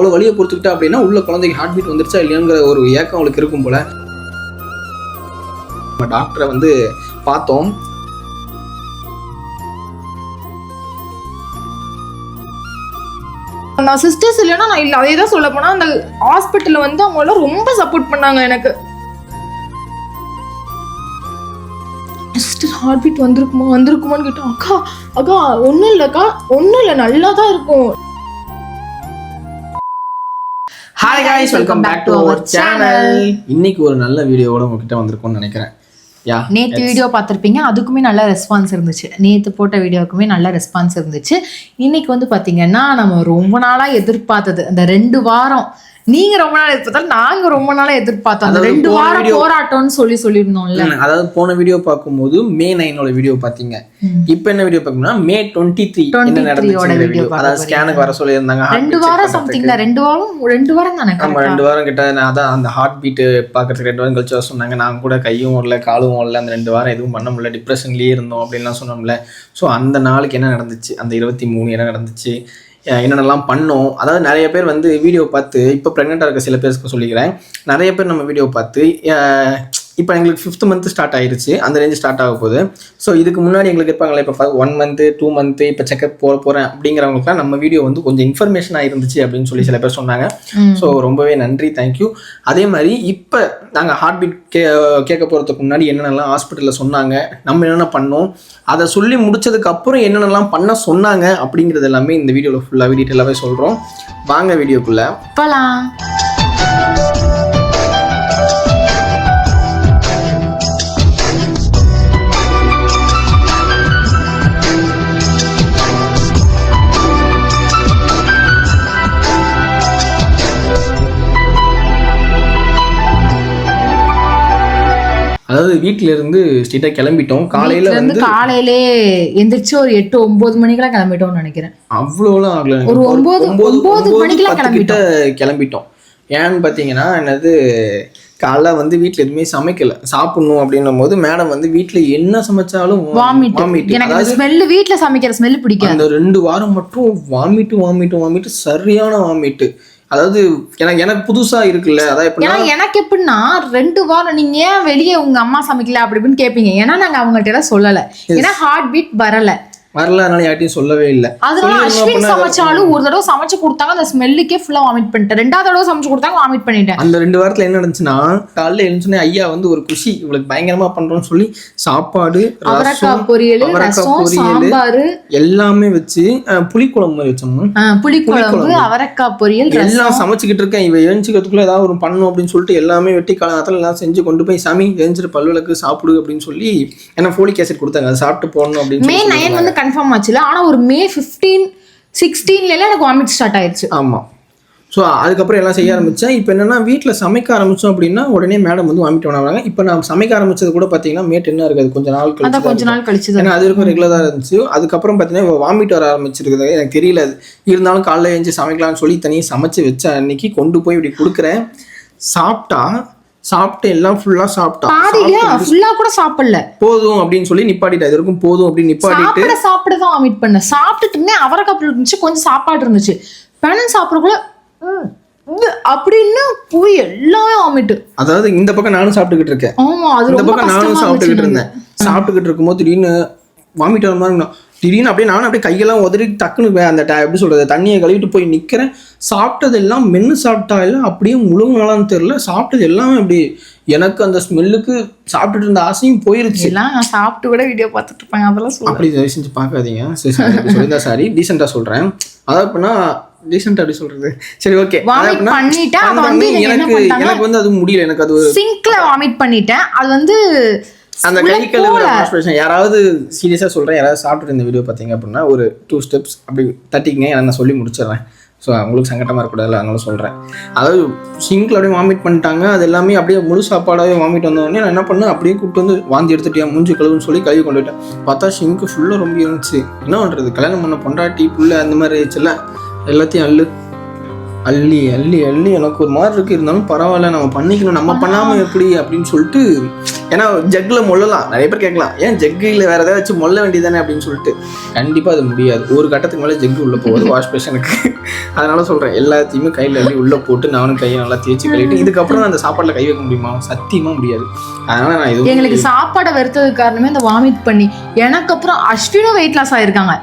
அவ்வளோ வழியை கொடுத்துக்கிட்டா அப்படின்னா உள்ள குழந்தைக்கு ஹார்ட் பீட் வந்துருச்சா இல்லையாங்கிற ஒரு ஏக்கம் அவளுக்கு இருக்கும் போல. நம்ம டாக்டரை வந்து பார்த்தோம். நான் சிஸ்டர்ஸ் இல்லைன்னா நான் இல்லை. அதே தான் சொல்ல போனால் அந்த ஹாஸ்பிட்டலில் வந்து அவங்க எல்லாம் ரொம்ப சப்போர்ட் பண்ணாங்க எனக்கு. சிஸ்டர் ஹார்ட் பீட் வந்திருக்குமா? வந்திருக்குமான்னு கேட்டோம் அக்கா அக்கா ஒன்றும் இல்லைக்கா ஒன்றும் இல்லை. நல்லா தான் இருக்கும். Hi guys welcome back to our channel இன்னைக்கு ஒரு நல்ல வீடியோவோட உங்ககிட்ட வந்திருக்கோம்னு நினைக்கிறேன். யா நேற்று வீடியோ பார்த்துருப்பீங்க அதுக்குமே நல்ல ரெஸ்பான்ஸ் இருந்துச்சு. நேற்று போட்ட வீடியோக்குமே நல்ல ரெஸ்பான்ஸ் இருந்துச்சு. இன்னைக்கு வந்து பார்த்தீங்கன்னா நம்ம ரொம்ப நாளாக எதிர்பார்த்தது அந்த ரெண்டு வாரம் நீங்க ரொம்ப நாள் எதிர்பார்த்தாலும் நாங்க ரொம்ப நாளா எதிர்பார்த்தோம். ரெண்டு வாரம் போராட்டம்னு சொல்லி சொல்லியிருந்தோம்ல. அதாவது போன வீடியோ பார்க்கும்போது மே நைனோட வீடியோ பார்த்தீங்க. இப்போ என்ன வீடியோ பார்க்கணும்னா மே டுவெண்ட்டி த்ரீ என்ன 23 நடந்துச்சு அதாவது ஸ்கேனுக்கு வர சொல்லியிருந்தாங்க ரெண்டு வாரம். சம்திங்ல ரெண்டு வாரம் ரெண்டு வாரம் தானே ஆமா? ரெண்டு வாரம் கிட்ட நான் அதான் அந்த ஹார்ட் பீட் பார்க்கறதுக்கு ரெண்டு வாரம் கழிச்சு சொன்னாங்க. நான் கூட கையும் ஓடல காலும் ஓடல அந்த ரெண்டு வாரம் எதுவும் பண்ண முடியல டிப்ரெஷன்லயே இருந்தோம் அப்படின்லாம் சொன்னோம்ல. ஸோ அந்த நாளுக்கு என்ன நடந்துச்சு? அந்த இருபத்தி மூணு என்ன நடந்துச்சு? என்னென்னலாம் பண்ணோம். அதாவது நிறைய பேர் வந்து வீடியோ பார்த்து இப்போ ப்ரெக்னெண்ட்டாக இருக்க சில பேருக்கு சொல்லிக்கிறேன். நிறைய பேர் நம்ம வீடியோ பார்த்து இப்போ எங்களுக்கு ஃபிஃப்த் மந்த் ஸ்டார்ட் ஆயிருச்சு. அந்த ரேஞ்ச் ஸ்டார்ட் ஆக போகுது. ஸோ இதுக்கு முன்னாடி எங்களுக்கு இருப்பாங்களே இப்போ ஒன் மந்த்து டூ மந்த்து இப்போ செக்அப் போக போகிறேன் அப்படிங்கிறவங்களுக்குலாம் நம்ம வீடியோ வந்து கொஞ்சம் இன்ஃபர்மேஷனாக இருந்துச்சு அப்படின்னு சொல்லி சில பேர் சொன்னாங்க. ஸோ ரொம்பவே நன்றி தேங்க்யூ அதே மாதிரி இப்போ நாங்கள் ஹார்ட் பீட் கே கேட்க போகிறதுக்கு முன்னாடி என்னென்னலாம் ஹாஸ்பிட்டலில் சொன்னாங்க நம்ம என்னென்ன பண்ணோம் அதை சொல்லி முடிச்சதுக்கு அப்புறம் என்னென்னலாம் பண்ண சொன்னாங்க அப்படிங்கிறது எல்லாமே இந்த வீடியோவில் ஃபுல்லாகவே டீட்டெயிலாகவே சொல்கிறோம் வாங்க வீடியோக்குள்ளே. போலாம். அதாவது வீட்டில இருந்து ஸ்ட்ரீட்டாக கிளம்பிட்டோம். காலையில் வந்து காலையிலே எந்திரிச்சு ஒரு எட்டு ஒன்பது மணிக்கெல்லாம் கிளம்பிட்டோம்னு நினைக்கிறேன். அவ்வளோலாம் ஆகல. ஒரு ஒன்பது- ஒன்பது மணிக்கெல்லாம் கிட்ட கிளம்பிட்டோம். ஏன்னு பார்த்தீங்கன்னா என்னது காலைல வந்து வீட்டில் எதுவுமே சமைக்கல. சாப்பிடணும் அப்படின்னும் போது மேடம் வந்து வீட்டில் என்ன சமைச்சாலும் வாமிட் எனக்கு ஸ்மெல்லு வீட்ல சமைக்கிற ஸ்மெல் பிடிக்காது. அந்த ரெண்டு வாரம் மட்டும் வாமிட்டு வாமிட்டு வாமிட்டு சரியான வாமிட்டு அதாவது எனக்கு எனக்கு புதுசா இருக்குல்ல அதான் ஏன்னா எப்படின்னா எனக்கு எப்படின்னா ரெண்டு வாரம் நீங்க ஏன் வெளியே உங்க அம்மா சமைக்கல அப்படி இப்படின்னு கேட்பீங்க ஏன்னா நாங்க அவங்கள்ட்ட எல்லாம் சொல்லல. ஏன்னா ஹார்ட் பீட் வரல. வரல அதனால யார்ட்டையும் சொல்லவே இல்லை. அதனால அஸ்வின் சமைச்சாலும் ஒரு தடவை சமைச்சு கொடுத்தாங்க அந்த ஸ்மெல்லுக்கே ஃபுல்லா வாமிட் பண்ணிட்டேன். ரெண்டாவது தடவை சமைச்சு கொடுத்தாங்க வாமிட் பண்ணிட்டேன். அந்த ரெண்டு வாரத்துல என்ன நடந்துச்சுன்னா காலைல எழுந்துச்சுனே ஐயா வந்து ஒரு குஷி இவளுக்கு பயங்கரமா பண்றோம்னு சொல்லி சாப்பாடு அவரக்காய் பொரியல் ரசம் சாம்பார். எல்லாமே வச்சு புளிக்குழம்பு மாதிரி வச்சோம். புளிக்குழம்பு. அவரக்காய் பொரியல் எல்லாம் சமைச்சுக்கிட்டு இருக்கேன். இவ எழுந்துக்கிறதுக்குள்ள ஏதாவது ஒரு பண்ணணும் அப்படின்னு சொல்லிட்டு எல்லாமே வெட்டி காலத்தில் எல்லாம் செஞ்சு கொண்டு போய் சாமி எழுந்துட்டு பல்விளக்கு சாப்பிடு அப்படின்னு சொல்லி என்ன ஃபோலிக் ஆசிட் கொடுத்தாங்க. அதை சாப்பிட்டு போடணும் அப்படின்னு மே நைன் வந்து கன்ஃபார்ம் ஆச்சுல. ஆனா ஒரு மே ஃபிஃப்டீன் சிக்ஸ்டீன்ல எல்லாம் எனக்கு வாமிட் ஸ்டார்ட் ஆயிருச்சு. ஆமாம் ஸோ அதுக்கப்புறம் எல்லாம் செய்ய ஆரம்பித்தேன் இப்போ என்னன்னா வீட்டில் சமைக்க ஆரம்பித்தோம் அப்படின்னா உடனே மேடம் வந்து வாமிட் பண்ணாங்க இப்போ நான் சமைக்க ஆரம்பிச்சது கூட பார்த்தீங்கன்னா மே டென்னாக இருக்காது. கொஞ்ச நாள் கழிச்சு கொஞ்ச. நாள் கழிச்சு ஏன்னா அது வரைக்கும் ரெகுலராக இருந்துச்சு. அதுக்கப்புறம் பார்த்தீங்கன்னா வாமிட் வர ஆரம்பிச்சிருக்குது. எனக்கு தெரியல அது. இருந்தாலும் காலைல எழுந்து சமைக்கலாம்னு சொல்லி தனியாக சமைச்சு வச்ச அன்னைக்கு கொண்டு போய் இப்படி கொடுக்குறேன். சாப்பிட்டா சாப்பிட்டு எல்லாம் ஃபுல்லாக சாப்பிட்டா. ஃபுல்லா கூட சாப்பிடல. போதும் அப்படின்னு சொல்லி நிப்பாட்டிட்டா. இது வரைக்கும் போதும் அப்படின்னு நிப்பாட்டிட்டு சாப்பிட தான் வாமிட் பண்ணேன். சாப்பிட்டுட்டு அவரக்காய் இருந்துச்சு. கொஞ்சம் சாப்பாடு இருந்துச்சு. பணம் சாப்பிடக்குள்ள அப்படின்னு போய் எல்லாமே வாமிட்டு அதாவது இந்த பக்கம் நானும் சாப்பிட்டுக்கிட்டு இருக்கேன். ஆமா அது இந்த பக்கம் நானும் சாப்பிட்டுக்கிட்டு இருந்தேன். சாப்பிட்டுக்கிட்டு இருக்கும்போது திடீர்னு வாமிட் வர மாதிரி. திடீர்னு அப்படியே நானும் அப்படியே கையெல்லாம் உதறி டக்குன்னு அந்த ட- எப்படி சொல்றது தண்ணியை கழுவிட்டு போய் நிக்கிறேன். சாப்பிட்டது எல்லாம் மென்னு சாப்பிட்டா எல்லாம் அப்படியே முழுங்கலான்னு தெரியல. சாப்பிட்டது எல்லாமே அப்படி எனக்கு அந்த ஸ்மெல்லுக்கு சாப்பிட்டுட்டு இருந்த ஆசையும் போயிருச்சு. எல்லாம் நான் சாப்பிட்டு கூட வீடியோ பார்த்துட்டு இருப்பாங்க அதெல்லாம் அப்படி தயவு செஞ்சு பார்க்காதீங்க. சரி சொல்லியிருந்தா சாரி. டீசெண்டாக சொல்கிறேன் அதாவது எப்படின்னா டீசெண்டாக அப்படி சொல்றது? சரி ஓகே Vomit பண்ணிட்டா அதை வந்து இவங்க என்ன எனக்கு? எனக்கு வந்து அது முடியல. எனக்கு அது சிங்க்ல வாமிட் பண்ணிட்டேன். அது வந்து அந்த கை கழுவுற போல. மாஸ்டரேஷன் யாராவது சீரியஸாக சொல்கிறேன் யாராவது சாப்பிட்டு இந்த வீடியோ பார்த்தீங்க அப்படின்னா ஒரு டூ ஸ்டெப்ஸ் அப்படி தட்டிக்கங்க நான் சொல்லி முடிச்சிடுறேன். ஸோ உங்களுக்கு சங்கட்டமாக இருக்கக்கூடாதுல அதனால சொல்கிறேன் அதாவது சிங்கில் அப்படியே வாமிட் பண்ணிட்டாங்க அது எல்லாமே அப்படியே முழு சாப்பாடாகவே வாமிட் வந்தோடனே நான் என்ன பண்ணேன் அப்படியே கூப்பிட்டு வந்து வாந்தி எடுத்துட்டியா மூஞ்சி கழுவுன்னு சொல்லி கழுவி கொண்டு போயிட்டேன். பார்த்தா சிங்க்கு ஃபுல்லாக ரொம்ப இருந்துச்சு. என்ன பண்ணுறது கல்யாணம் பண்ண பொண்டாட்டி புள்ள அந்த மாதிரி ஆயிடுச்சுல எல்லாத்தையும் அள்ளு அள்ளி அள்ளி அள்ளி எனக்கு ஒரு மாதிரி இருக்கு. இருந்தாலும் பரவாயில்ல நம்ம பண்ணிக்கணும். நம்ம பண்ணாம எப்படி அப்படின்னு சொல்லிட்டு ஏன்னா ஜக்கில் மொல்லலாம். நிறைய பேர் கேட்கலாம் ஏன் ஜக்கில் வேற ஏதாவது வச்சு மொல்ல வேண்டியதானே அப்படின்னு சொல்லிட்டு. கண்டிப்பாக அது முடியாது. ஒரு கட்டத்துக்கு மேலே ஜக்கு உள்ளே போகுது வாஷ் பேஷனுக்கு அதனால சொல்கிறேன் எல்லாத்தையுமே கையில் அள்ளி உள்ளே போட்டு நானும் கையை நல்லா தேய்ச்சி கழுவிட்டு இதுக்கப்புறம் அந்த சாப்பாட்டில் கை வைக்க முடியுமா? சத்தியமாக முடியாது. அதனால நான் இது எங்களுக்கு சாப்பாடை வெறுத்ததுக்கு காரணமே இந்த வாமிட் பண்ணி. எனக்கு அப்புறம் அஸ்வினும் வெயிட் லாஸ் ஆயிருக்காங்க.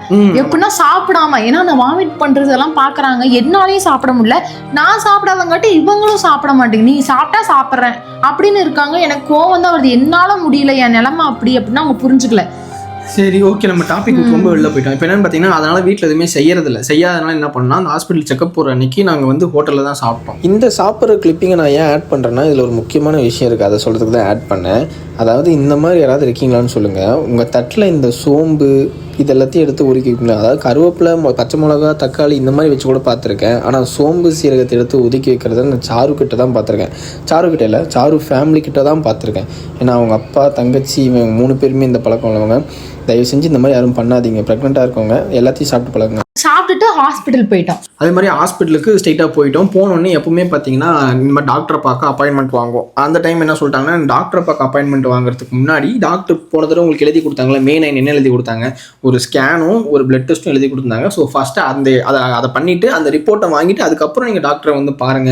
எப்படின்னா சாப்பிடாம ஏன்னா நான் வாமிட் பண்றதெல்லாம் பாக்குறாங்க என்னாலையும் சாப்பிட முடியல. நான் சாப்பிடாதங்காட்டி இவங்களும் சாப்பிட மாட்டேங்க நீ சாப்பிட்டா சாப்பிட்றேன் அப்படின்னு இருக்காங்க. எனக்கு கோவம் தான் வருது. என்னால முடியல என் நிலைமை அப்படி அப்படின்னா அவங்க புரிஞ்சுக்கல. சரி ஓகே நம்ம டாபிக் ரொம்ப வெளில போயிட்டோம். இப்போ என்னன்னு பார்த்தீங்கன்னா அதனால வீட்டில் எதுவுமே செய்யறதில்ல. செய்யாதனால என்ன பண்ணா அந்த ஹாஸ்பிட்டல் செக்அப் போகிற அன்னைக்கு நாங்கள் வந்து ஹோட்டலில் தான் சாப்பிட்டோம். இந்த சாப்பிட்ற கிளிப்பிங்கை நான் ஏன் ஆட் பண்ணுறேன்னா இதில் ஒரு முக்கியமான விஷயம் இருக்குது அதை சொல்கிறதுக்கு தான் ஆட் பண்ணேன். அதாவது இந்த மாதிரி யாராவது இருக்கீங்களான்னு சொல்லுங்கள் உங்கள் தட்டில் இந்த சோம்பு இது எல்லாத்தையும் எடுத்து ஒதுக்கி வைக்கணும் அதாவது கருவேப்பிலை மொ- பச்சை மிளகா தக்காளி இந்த மாதிரி வச்சு கூட பார்த்துருக்கேன். ஆனால் சோம்பு சீரகத்தை எடுத்து ஒதுக்கி வைக்கிறத நான் சாரு கிட்ட தான் பார்த்துருக்கேன். சாரு கிட்ட இல்லை சாரு ஃபேமிலி கிட்ட தான் பார்த்துருக்கேன். ஏன்னா அவங்க அப்பா தங்கச்சி இவங்க மூணு பேருமே இந்த பழக்கம் உள்ளவங்க. தயவு செஞ்சு இந்த மாதிரி யாரும் பண்ணாதீங்க. ப்ரெக்னெண்ட்டாக இருக்கவங்க எல்லாத்தையும் சாப்பிட்டு பழகுங்க. சாப்பிட்டுட்டு ஹாஸ்பிட்டல் போயிட்டோம். அதே மாதிரி ஹாஸ்பிட்டலுக்கு ஸ்ட்ரைட்டாக போயிட்டோம். போனோடனே எப்பவுமே பார்த்தீங்கன்னா இந்த டாக்டரை பார்க்க அப்பாயின்மெண்ட் வாங்குவோம். அந்த டைம் என்ன சொல்லிட்டாங்கன்னா டாக்டரை பார்க்க அப்பாயின்மெண்ட் வாங்குறதுக்கு முன்னாடி டாக்டர் போன தடவை உங்களுக்கு எழுதி கொடுத்தாங்களே மே நைன் என்ன எழுதி கொடுத்தாங்க? ஒரு ஸ்கேனும் ஒரு பிளட் டெஸ்ட்டும் எழுதி கொடுத்தாங்க. ஸோ ஃபஸ்ட்டு அந்த அதை அதை பண்ணிவிட்டு அந்த ரிப்போர்ட்டை வாங்கிட்டு அதுக்கப்புறம் நீங்கள் டாக்டரை வந்து பாருங்க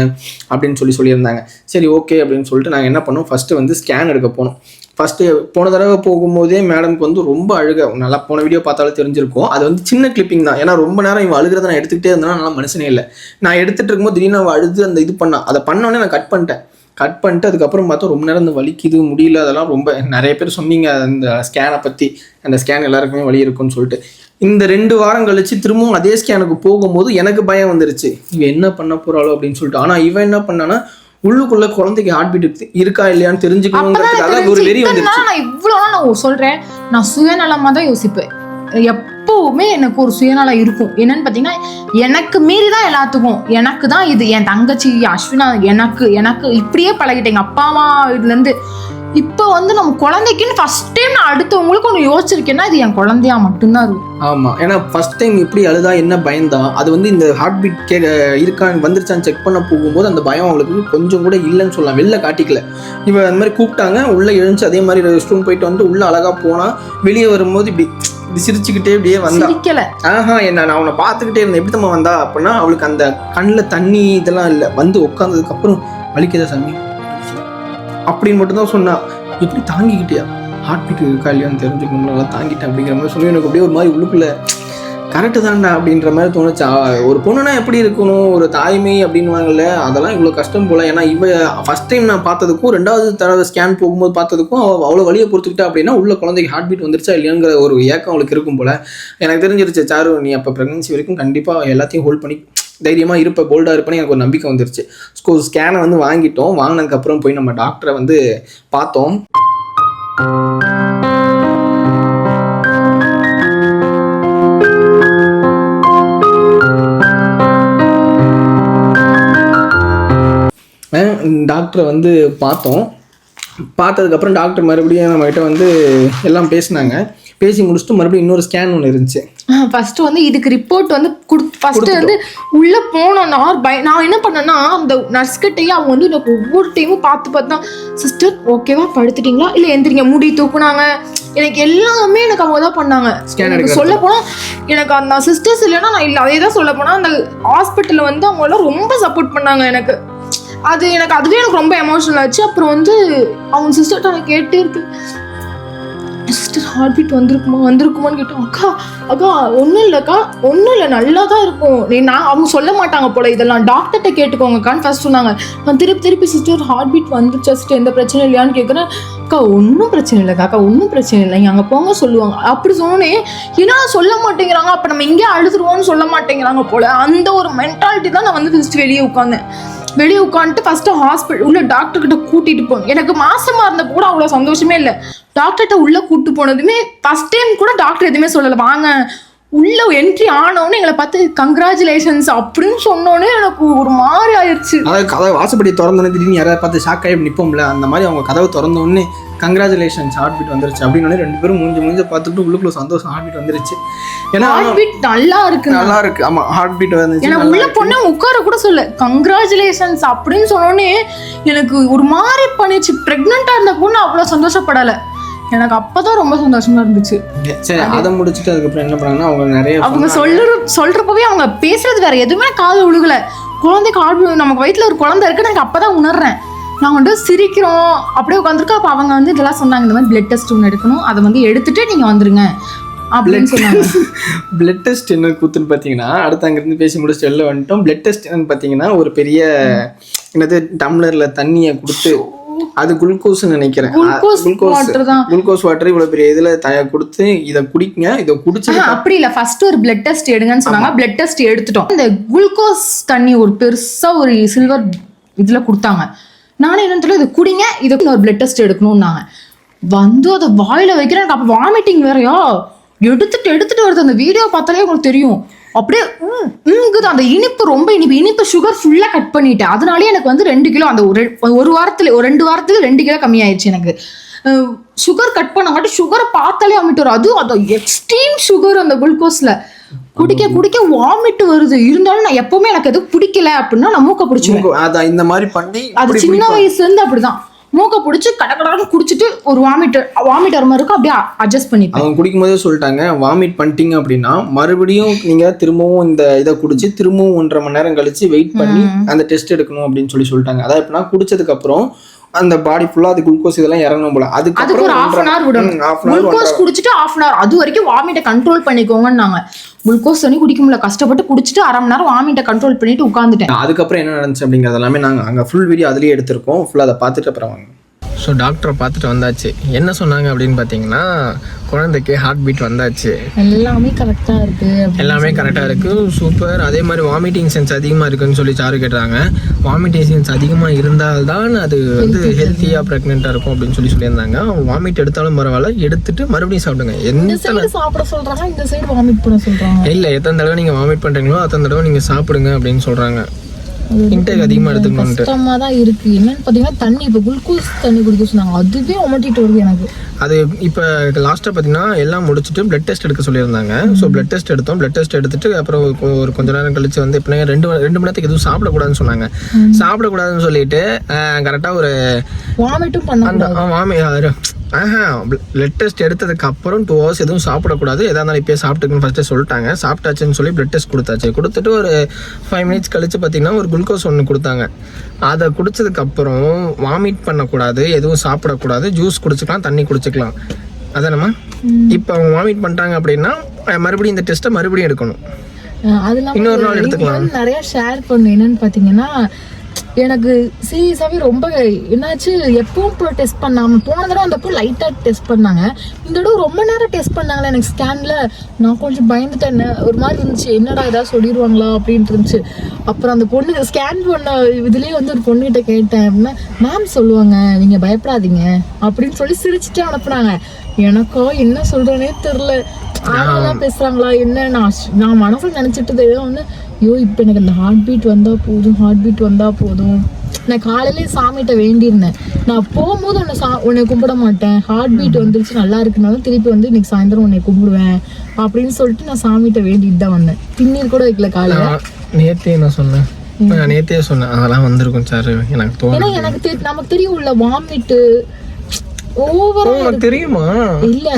அப்படின்னு சொல்லி சொல்லியிருந்தாங்க. சரி ஓகே அப்படின்னு சொல்லிட்டு நாங்கள் என்ன பண்ணோம்? ஃபஸ்ட்டு வந்து ஸ்கேன் எடுக்க போனோம். ஃபஸ்ட்டு போன தடவை போகும்போதே மேடம்க்கு வந்து ரொம்ப அழுக. நல்லா போன வீடியோ பார்த்தாலும் தெரிஞ்சிருக்கும். அது வந்து சின்ன கிளிப்பிங் தான். ஏன்னா ரொம்ப நேரம் இவன் அழுகிறத நான் எடுத்துக்கிட்டே இருந்தேன்னா நல்லா மனுஷனே இல்லை. நான் எடுத்துட்டு இருக்கும்போது திடீர்னு அவள் அழுது அந்த இது பண்ணான் அதை பண்ணோடனே நான் கட் பண்ணிட்டேன். கட் பண்ணிட்டு அதுக்கப்புறம் பார்த்தா ரொம்ப நேரம் இந்த வலிக்குது முடியல அதெல்லாம் ரொம்ப நிறைய பேர் சொன்னீங்க. அந்த ஸ்கேனை பற்றி அந்த ஸ்கேன் எல்லாருக்குமே வலி இருக்குன்னு சொல்லிட்டு. இந்த ரெண்டு வாரம் கழிச்சு திரும்பவும் அதே ஸ்கேனுக்கு போகும்போது எனக்கு பயம் வந்துருச்சு. இவன் என்ன பண்ண போறாளோ அப்படின்னு சொல்லிட்டு. ஆனால் இவன் என்ன பண்ணானா உள்ளுக்குள்ள குழந்தைக்கு ஹார்ட் பீட் இருக்கா. இல்லையான்னு தெரிஞ்சுக்கணுங்கிறதுக்காக ஒரு வெறி வந்துருச்சு. நான் இவ்வளோ நாள் நான் சொல்றேன். நான் சுயநலமா தான் யோசிப்பேன். எப்பவுமே எனக்கு ஒரு சுயநலம் இருக்கும். என்னன்னு பார்த்தீங்கன்னா எனக்கு மீறி தான் எல்லாத்துக்கும். எனக்கு தான் இது. என் தங்கச்சி அஸ்வினா எனக்கு எனக்கு இப்படியே பழகிட்டேன். அப்பா அம்மா இதுலேருந்து இப்போ வந்து நம்ம குழந்தைக்குன்னு ஃபர்ஸ்ட் டைம் நான் அடுத்தவங்களுக்கு ஒன்று யோசிச்சிருக்கேன்னா இது என் குழந்தையா மட்டும்தான் இருக்கும். ஆமா. ஏன்னா ஃபர்ஸ்ட் டைம் எப்படி அழுதா என்ன பயந்தா அது வந்து இந்த ஹார்ட் பீட் கே இருக்கா வந்துருச்சான்னு செக் பண்ண போகும்போது அந்த பயம் அவங்களுக்கு கொஞ்சம் கூட இல்லைன்னு சொல்லலாம். வெளில காட்டிக்கல. இவ அந்த மாதிரி கூப்பிட்டாங்க உள்ள எழுந்துச்சு அதே மாதிரி ரெஸ்ட் ரூம் போயிட்டு வந்து உள்ள அழகா போனா வெளியே வரும்போது இப்படி இப்படி சிரிச்சுக்கிட்டே இப்படியே வந்தா. சிரிக்கல. ஆஹா என்ன நான் அவனை பார்த்துக்கிட்டே இருந்தேன். எப்படி தம்மா வந்தா? அப்படின்னா அவளுக்கு அந்த கண்ணில் தண்ணி இதெல்லாம் இல்லை. வந்து உட்காந்ததுக்கு அப்புறம் வலிக்குதா சாமி? அப்படின்னு மட்டும்தான் சொன்னா எப்படி தாங்கிக்கிட்டியா? ஹார்ட் பீட் இருக்கா இல்லையான்னு தெரிஞ்சுக்கணும் நல்லா தாங்கிட்டேன் அப்படிங்கிற மாதிரி சொல்லி எனக்கு அப்படியே ஒரு மாதிரி உள்ளுக்குள்ள கரெக்டு தான்டா அப்படின்ற மாதிரி தோணுச்சா. ஒரு பொண்ணுனா எப்படி இருக்கணும்? ஒரு தாய்மை அப்படின்வாங்கல்ல அதெல்லாம் இவ்வளோ கஷ்டம் போல. ஏன்னா இவ ஃபஸ்ட் டைம் நான் பார்த்ததுக்கும் ரெண்டாவது தடவை ஸ்கேன் போகும்போது பார்த்ததுக்கும் அவள் அவ்வளோ வழியை பொறுத்துக்கிட்டா அப்படின்னா உள்ள குழந்தைக்கு ஹார்ட் பீட் வந்துருச்சா இல்லையாங்கிற ஒரு ஏக்கம் அவளுக்கு இருக்கும் போல. எனக்கு தெரிஞ்சிருச்சு சாரு நீ அப்போ ப்ரெக்னன்சி வரைக்கும் கண்டிப்பாக எல்லாத்தையும் ஹோல்ட் பண்ணி தைரியமாக இருப்ப போல்டாக இருப்பேன்னு எனக்கு ஒரு நம்பிக்கை வந்துருச்சு. ஸ்கோ ஸ்கேனை வந்து வாங்கிட்டோம். வாங்கினதுக்கப்புறம் போய் நம்ம டாக்டரை வந்து பார்த்தோம். டாக்டரை வந்து பார்த்தோம். பார்த்ததுக்கப்புறம் டாக்டர் மறுபடியும் நம்மகிட்ட வந்து எல்லாம் பேசினாங்க. பேசி முடிச்சுட்டு மறுபடியும் இன்னொரு ஸ்கேன் ஒன்று இருந்துச்சு. ஃபர்ஸ்ட் வந்து இதுக்கு ரிப்போர்ட் வந்து குடுத் ஃபர்ஸ்ட் வந்து உள்ள போனோம்னா பய நான் என்ன பண்ணேன்னா அந்த நர்ஸ் கிட்டயே அவங்க வந்து எனக்கு ஒவ்வொரு டைமும் பார்த்து பார்த்து சிஸ்டர் ஓகேவா படுத்துட்டீங்களா? இல்லை எந்திரிங்க. முடி தூக்குனாங்க. எனக்கு எல்லாமே எனக்கு அவங்க தான் பண்ணாங்க. எனக்கு. சொல்ல போனா எனக்கு அந்த சிஸ்டர்ஸ் இல்லைன்னா நான் இல்லை அதே தான் சொல்ல போனா அந்த ஹாஸ்பிட்டலில் வந்து அவங்க எல்லாம் ரொம்ப சப்போர்ட் பண்ணாங்க எனக்கு. அது எனக்கு அதுவே எனக்கு ரொம்ப எமோஷனல் ஆச்சு. அப்புறம் வந்து அவங்க சிஸ்டர்கிட்ட நான் கேட்டே இருக்கேன். சிஸ்டர் ஹார்ட் பீட் வந்திருக்குமா? வந்திருக்குமான்னு கேட்டோம் அக்கா அக்கா ஒன்றும் இல்லைக்கா ஒன்றும் இல்லை நல்லா தான் இருக்கும். நீ நான் அவங்க சொல்ல மாட்டாங்க போல இதெல்லாம். டாக்டர்கிட்ட கேட்டுக்கோங்கக்கான்னு ஃபர்ஸ்ட் சொன்னாங்க. நான் திருப்பி திருப்பி சிஸ்டர் ஹார்ட் பீட் வந்துருச்சா சிஸ்டர் எந்த பிரச்சனை இல்லையான்னு கேட்குறேன் அக்கா ஒன்றும் பிரச்சனை இல்லைக்கா அக்கா ஒன்றும் பிரச்சனை இல்லை. அங்கே போங்க சொல்லுவாங்க. அப்படி சொன்னேன் ஏன்னா சொல்ல மாட்டேங்கிறாங்க? அப்போ நம்ம இங்கே அழுதுருவோம்னு சொல்ல மாட்டேங்கிறாங்க போல. அந்த ஒரு மென்டாலிட்டி தான் நான் வந்து ஃபஸ்ட்டு வெளியே உட்காந்தேன் வெளியே உட்காந்துட்டு ஃபஸ்ட்டு ஹாஸ்பிட்டல் உள்ள டாக்டர்கிட்ட கூட்டிகிட்டு போகணும் போனேன். எனக்கு மாசமாக இருந்த கூட அவ்வளோ சந்தோஷமே இல்லை. டாக்டர்கிட்ட உள்ள கூட்டு போனதுமே ஃபர்ஸ்ட் டைம் கூட டாக்டர் எதுவுமே சொல்லலை. வாங்க உள்ள என்ட்ரி ஆனோன்னு எங்களை பார்த்து கங்க்ராச்சுலேஷன்ஸ் அப்படின்னு சொன்னோன்னே எனக்கு ஒரு மாதிரி ஆயிடுச்சு அதாவது கதவை வாசப்படி திறந்தோன்னே திடீர்னு யாராவது பார்த்து ஷாக் ஆகி நிற்போம்ல அந்த மாதிரி அவங்க கதவை திறந்தோடனே கங்க்ராச்சுலேஷன்ஸ் ஹார்ட் பீட் வந்துருச்சு அப்படின்னு ரெண்டு பேரும் மூஞ்சி மூஞ்சி பார்த்துட்டு உள்ளுக்குள்ள சந்தோஷம் ஹார்ட் பீட் வந்துருச்சு. ஏன்னா ஹார்ட் பீட் நல்லா இருக்கு. நல்லா இருக்கு. ஆமா ஹார்ட் பீட் வந்துச்சு எனக்கு உள்ள பொண்ணு உட்கார கூட சொல்ல கங்க்ராச்சுலேஷன்ஸ் அப்படின்னு சொன்னோடனே எனக்கு ஒரு மாதிரி பண்ணிச்சு பிரெக்னெண்டா இருந்த பொண்ணு அவ்வளவு சந்தோஷப்படல. எனக்கு அப்பதான் ரொம்ப சந்தோஷமா இருந்துச்சு. சரி அதை முடிச்சுட்டு அதுக்கப்புறம் என்ன பண்ணாங்கன்னா அவங்க நிறைய அவங்க சொல்ற சொல்றப்பவே அவங்க பேசுறது வேற. எதுவுமே காது விழுகல குழந்தை காது நமக்கு வயித்துல ஒரு குழந்தை இருக்கு எனக்கு அப்பதான் உணர்றேன். நான் வந்து சிரிக்கிறோம். அப்படியே உட்காந்துருக்கோம் அப்போ அவங்க வந்து இதெல்லாம் சொன்னாங்க இந்த மாதிரி பிளட் டெஸ்ட் ஒன்று எடுக்கணும். அதை வந்து எடுத்துட்டு நீங்க வந்துருங்க. அப்படின்னு சொன்னாங்க. பிளட் டெஸ்ட் என்ன கூத்துன்னு பார்த்தீங்கன்னா அடுத்து அங்கேருந்து பேசி முடிச்சுட்டு வெளில வந்துட்டோம். பிளட் டெஸ்ட் என்னன்னு பார்த்தீங்கன்னா ஒரு பெரிய என்னது டம்ளர்ல தண்ணியை கொடுத்து அது குளுக்கோஸ்னு நினைக்கிறேன். Glucose water தான். குளுக்கோஸ் வாட்டர் இவ்வளோ பெரிய இதில் தய கொடுத்து இதை குடிங்க இதை குடிச்சு அப்படி இல்ல. ஃபர்ஸ்ட் ஒரு பிளட் டெஸ்ட் எடுங்கன்னு சொன்னாங்க. பிளட் டெஸ்ட் எடுத்துட்டோம். இந்த குளுக்கோஸ் தண்ணி ஒரு பெருசா ஒரு சில்வர் இதுல கொடுத்தாங்க. நானே என்னன்னு தெரியல இதை குடிங்க இதுக்கு ஒரு பிளட் டெஸ்ட் எடுக்கணும்னாங்க. வந்து அதை வாயில வைக்கிறேன். எனக்கு அப்ப வாமிட்டிங் வேறயா? எடுத்துட்டு எடுத்துட்டு வருது. அந்த வீடியோ பார்த்தாலே உங்களுக்கு தெரியும். அப்படியே ம், ம்ங்குது அந்த இனிப்பு ரொம்ப இனிப்பு. இனிப்பு சுகர் ஃபுல்லா கட் பண்ணிட்டேன். அதனாலே எனக்கு வந்து ரெண்டு கிலோ அந்த ஒரு ஒரு வாரத்துல ஒரு ரெண்டு வாரத்துல ரெண்டு கிலோ கம்மியாயிருச்சு எனக்கு. சுகர் கட் பண்ண மாட்டேன் சுகரை பார்த்தாலே வாமிட் வரும். அதுவும் அது எக்ஸ்ட்ரீம் சுகர் அந்த குளுக்கோஸ்ல குடிக்க குடிக்க வாமிட் வருது. இருந்தாலும் நான் எப்பவுமே எனக்கு எதுவும் பிடிக்கல அப்படின்னா நான் மூக்க பிடிச்சிருவேன். மூக்கு- அதான் இந்த மாதிரி பண்ணி அது சின்ன வயசுல இருந்து அப்படிதான். மூக்க பிடிச்சி கடகடன்னு குடிச்சிட்டு ஒரு வாமிட் வாமிட் வர மாதிரி இருக்கும் அப்படியே அட்ஜஸ்ட் பண்ணிப்பேன். அவங்க குடிக்கும்போதே சொல்லிட்டாங்க வாமிட் பண்ணிட்டீங்க அப்படின்னா மறுபடியும் நீங்க திரும்பவும் இந்த இதை குடிச்சு திரும்பவும் ஒன்றரை மணி நேரம் கழிச்சு வெயிட் பண்ணி அந்த டெஸ்ட் எடுக்கணும் அப்படின்னு சொல்லி சொல்லிட்டாங்க. அதாவது எப்படின்னா குடிச்சதுக்கு அப்புறம் அந்த பாடி ஃபுல்லா அது குளுக்கோஸ் இதெல்லாம் இறங்கணும் போல. அதுக்கு அதுக்கப்புறம் ஒரு ஹாஃப் அன் ஹவர் விடணும். குளுக்கோஸ் குடிச்சிட்டு ஹாஃப் அன் ஹவர் அது வரைக்கும் வாமிட்டை கண்ட்ரோல் பண்ணிக்கோங்கன்னாங்க. குளுக்கோஸ் தண்ணி குடிக்க முடியல. கஷ்டப்பட்டு குடிச்சிட்டு அரை மணி நேரம் வாமிட்டை கண்ட்ரோல் பண்ணிட்டு உட்காந்துட்டேன் அதுக்கப்புறம் என்ன நடந்துச்சு அப்படிங்கிறது எல்லாமே நாங்கள் அங்கே ஃபுல் வீடியோ அதுலேயே எடுத்திருக்கோம். ஃபுல்லாக அதை பார்த்துட்டு அப்புறம் வாங்க. ஸோ டாக்டரை பார்த்துட்டு வந்தாச்சு. என்ன சொன்னாங்க அப்படின்னு பார்த்தீங்கன்னா குழந்தைக்கு ஹார்ட் பீட் வந்தாச்சு. எல்லாமே கரெக்டா இருக்கு எல்லாமே கரெக்டாக இருக்குது சூப்பர் அதே மாதிரி வாமிட்டிங் சென்ஸ் அதிகமாக இருக்குன்னு சொல்லி சாரு கேட்டாங்க வாமிட்டிங் சென்ஸ் அதிகமாக இருந்தால்தான் அது வந்து ஹெல்த்தியாக ப்ரெக்னெண்ட்டாக இருக்கும் அப்படின்னு சொல்லி சொல்லியிருந்தாங்க. வாமிட் எடுத்தாலும் பரவாயில்ல எடுத்துட்டு மறுபடியும் சாப்பிடுங்க. எந்த சாப்பிட சொல்றாங்க இந்த சைடு வாமிட் பண்ண சொல்றாங்க. இல்லை எத்தனை தடவை நீங்கள் வாமிட் பண்ணுறீங்களோ அத்தனை தடவை நீங்கள் சாப்பிடுங்க அப்படின்னு சொல்கிறாங்க இன்டேக் அதிகமாக எடுத்துக்கணுன்ட்டு கஷ்டமா தான் இருக்கு. என்னன்னு பாத்தீங்கன்னா தண்ணி இப்ப குளுக்கோஸ் தண்ணி குடிக்க சொன்னாங்க. அதுவே உமட்டிட்டு வருது எனக்கு. அது இப்போ லாஸ்ட்டாக பார்த்தீங்கன்னா எல்லாம் முடிச்சுட்டு பிளட் டெஸ்ட் எடுக்க சொல்லியிருந்தாங்க. ஸோ பிளட் டெஸ்ட் எடுத்தோம். பிளட் டெஸ்ட் எடுத்துட்டு அப்புறம் ஒரு கொஞ்ச நேரம் கழிச்சு வந்து எப்படின்னா ரெண்டு ரெண்டு மணி நேரத்துக்கு எதுவும் சாப்பிடக்கூடாதுன்னு சொன்னாங்க. சாப்பிடக்கூடாதுன்னு சொல்லிட்டு கரெக்டாக ஒரு வாமிட்டும் பண்ண வாமி ஆஹா பிளட் டெஸ்ட் எடுத்ததுக்கு அப்புறம் டூ ஹவர்ஸ் எதுவும் சாப்பிடக்கூடாது. எதா இருந்தாலும் இப்போயே சாப்பிட்டுக்குன்னு ஃபஸ்ட்டு சொல்லிட்டாங்க. சாப்பிட்டாச்சுன்னு சொல்லி பிளட் டெஸ்ட் கொடுத்தாச்சு. கொடுத்துட்டு ஒரு ஃபைவ் மினிட்ஸ் கழிச்சு பார்த்தீங்கன்னா ஒரு குளுக்கோஸ் ஒன்று கொடுத்தாங்க. அதை குடிச்சதுக்கு அப்புறம் வாமிட் பண்ணக்கூடாது எதுவும் சாப்பிடக்கூடாது. ஜூஸ் குடிச்சுக்கலாம் தண்ணி குடிச்சுக்கலாம். அதானம்மா? இப்போ அவங்க வாமிட் பண்ணிட்டாங்க அப்படின்னா மறுபடியும் இந்த டெஸ்ட்டை மறுபடியும் எடுக்கணும். இன்னொரு நாள் எடுத்துக்கலாம். நிறைய ஷேர் பண்ணு. என்னன்னு பாத்தீங்கன்னா எனக்கு சீரியஸாவே ரொம்ப என்னாச்சு எப்பவும் போய் டெஸ்ட் பண்ணாம போன தடவை வந்தப்போ லைட்டா டெஸ்ட் பண்ணாங்க. இந்த தடவை ரொம்ப நேரம் டெஸ்ட் பண்ணாங்களே எனக்கு ஸ்கேன்ல நான் கொஞ்சம் பயந்துட்டேன். ஒரு மாதிரி இருந்துச்சு என்னடா ஏதாவது சொல்லிடுவாங்களா அப்படின்ட்டு இருந்துச்சு. அப்புறம் அந்த பொண்ணு ஸ்கேன் பண்ண இதுலயே வந்து ஒரு பொண்ணுகிட்ட கேட்டேன் அப்படின்னா மேம் சொல்லுவாங்க நீங்க பயப்படாதீங்க அப்படின்னு சொல்லி சிரிச்சுட்டு அனுப்புனாங்க. எனக்கோ என்ன சொல்றேனே தெரியல. ஆளெல்லாம் பேசுறாங்களா என்ன? நான் நான் மனசுல நினைச்சிட்டு ஒன்று ஐயோ இப்போ எனக்கு அந்த ஹார்ட் பீட் வந்தா போதும் ஹார்ட் பீட் வந்தா போதும். நான் காலையிலே சாமிகிட்ட வேண்டியிருந்தேன். நான் போகும்போது உன்னை சா உன்னை கும்பிட மாட்டேன். ஹார்ட் பீட் வந்துருச்சு நல்லா இருக்குனாலும் திருப்பி வந்து இன்னைக்கு சாயந்தரம் உன்னை கும்பிடுவேன் அப்படின்னு சொல்லிட்டு நான் சாமிகிட்ட வேண்டிட்டு தான் வந்தேன். திண்ணீர் கூட வைக்கல காலையில. நேற்றே நான் சொன்னேன். நான் நேற்றே சொன்னேன் அதெல்லாம் வந்திருக்கும் சார். எனக்கு தோணும் ஏன்னா எனக்கு நமக்கு தெரியும் இல்ல வாமிட்டு உனக்கு தெரியுமா? இல்ல.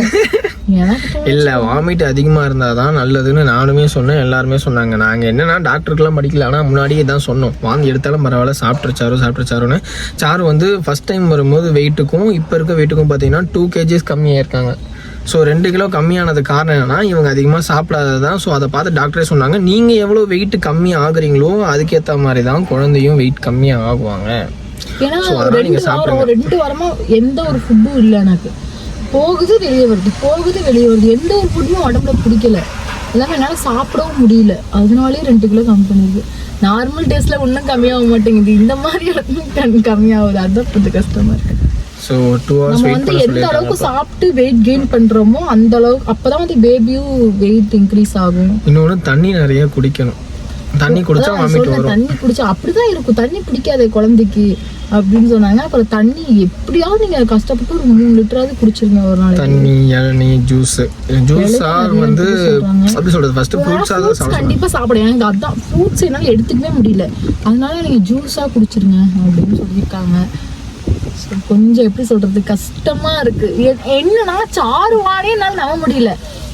இல்ல வாமிட் அதிகமா இருந்தாதான் நல்லதுன்னு நானுமே சொன்னேன் எல்லாருமே சொன்னாங்க. நாங்க என்னன்னா டாக்டருக்குலாம் படிக்கல ஆனா முன்னாடியே தான் சொன்னோம். வாந்தி எடுத்தாலும் பரவாயில்ல சாப்பிட்டுருச்சாரு சாப்பிட்டுருச்சாருன்னு. சாரு வந்து ஃபர்ஸ்ட் டைம் வரும்போது வெயிட்டுக்கும் இப்போ இருக்க வெயிட்டுக்கும் பார்த்தீங்கன்னா டூ கேஜிஸ் கம்மியாயிருக்காங்க. ஸோ ரெண்டு கிலோ கம்மியானது காரணம் என்னன்னா இவங்க அதிகமாக சாப்பிடாதது தான். ஸோ அதை பார்த்து டாக்டரே சொன்னாங்க நீங்கள் எவ்வளோ வெயிட் கம்மி ஆகுறீங்களோ அதுக்கேற்ற மாதிரி தான் குழந்தையும் வெயிட் கம்மியாக ஆகுவாங்க ஏன்னா ரெண்டு வாரம் ரெண்டு வாரமா எந்த ஒரு ஃபுட்டும் இல்லை எனக்கு. போகுது வெளியே வருது. போகுது வெளியே வருது. எந்த ஒரு ஃபுட்டும் உடம்புல பிடிக்கல. எல்லாமே என்னால் சாப்பிடவும் முடியல. அதனாலே ரெண்டு கிலோ கம்மி பண்ணிருக்கு. நார்மல் டேஸ்ல ஒன்றும் கம்மியாக மாட்டேங்குது. இந்த மாதிரி கண் கம்மியாகுது அதுதான் கொஞ்சம் கஷ்டமா இருக்கு. நம்ம வந்து எந்த அளவுக்கு சாப்பிட்டு வெயிட் கெயின் பண்றோமோ அந்த அளவுக்கு அப்பதான் வந்து பேபியும் வெயிட் இன்க்ரீஸ் ஆகும். இன்னொன்று தண்ணி நிறைய குடிக்கணும். தண்ணி குடிச்சா வாமிட் வரும். தண்ணி குடிச்சா அப்படிதான் இருக்கும். தண்ணி பிடிக்காது குழந்தைக்கு அப்படின்னு சொன்னாங்க. அப்புறம் தண்ணி எப்படியாவது நீங்க கஷ்டப்பட்டு ஒரு மூணு லிட்டராவது குடிச்சிருங்க ஒரு நாளைக்கு. தண்ணி இளநீ ஜூஸ் ஜூஸ் வந்து. அப்படி சொல்றது. ஃபர்ஸ்ட் தான் ஃப்ரூட்ஸ் சாப்பிடணும் கண்டிப்பா சாப்பிடுங்க எனக்கு அதான் ஃப்ரூட்ஸ் என்னால எடுத்துக்கவே முடியல. அதனால நீங்க ஜூஸா குடிச்சிருங்க அப்படின்னு சொல்லியிருக்காங்க. கொஞ்சம் எப்படி சொல்றது? கஷ்டமா இருக்கு. என்னன்னா சாறு வாடே என்னால நம்ப முடியல.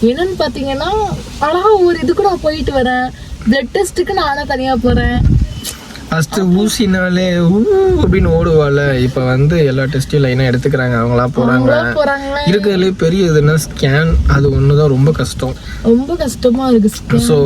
என்னன்னு பாத்தீங்கன்னா அழகா ஒரு இதுக்கு நான் போயிட்டு வரேன். பிளட் டெஸ்ட்டுக்கு நானே தனியா போறேன். ஃபர்ஸ்ட் ஊசினாலே ஊ அப்படின்னு ஓடுவாள் இப்போ வந்து எல்லா டெஸ்ட்டையும் லைனாக எடுத்துக்கிறாங்க. அவங்களா போறாங்களே. இருக்கிறதுலே பெரிய இதுன்னா ஸ்கேன் அது ஒன்று தான் ரொம்ப கஷ்டம். ரொம்ப கஷ்டமா இருக்கு. ஸோ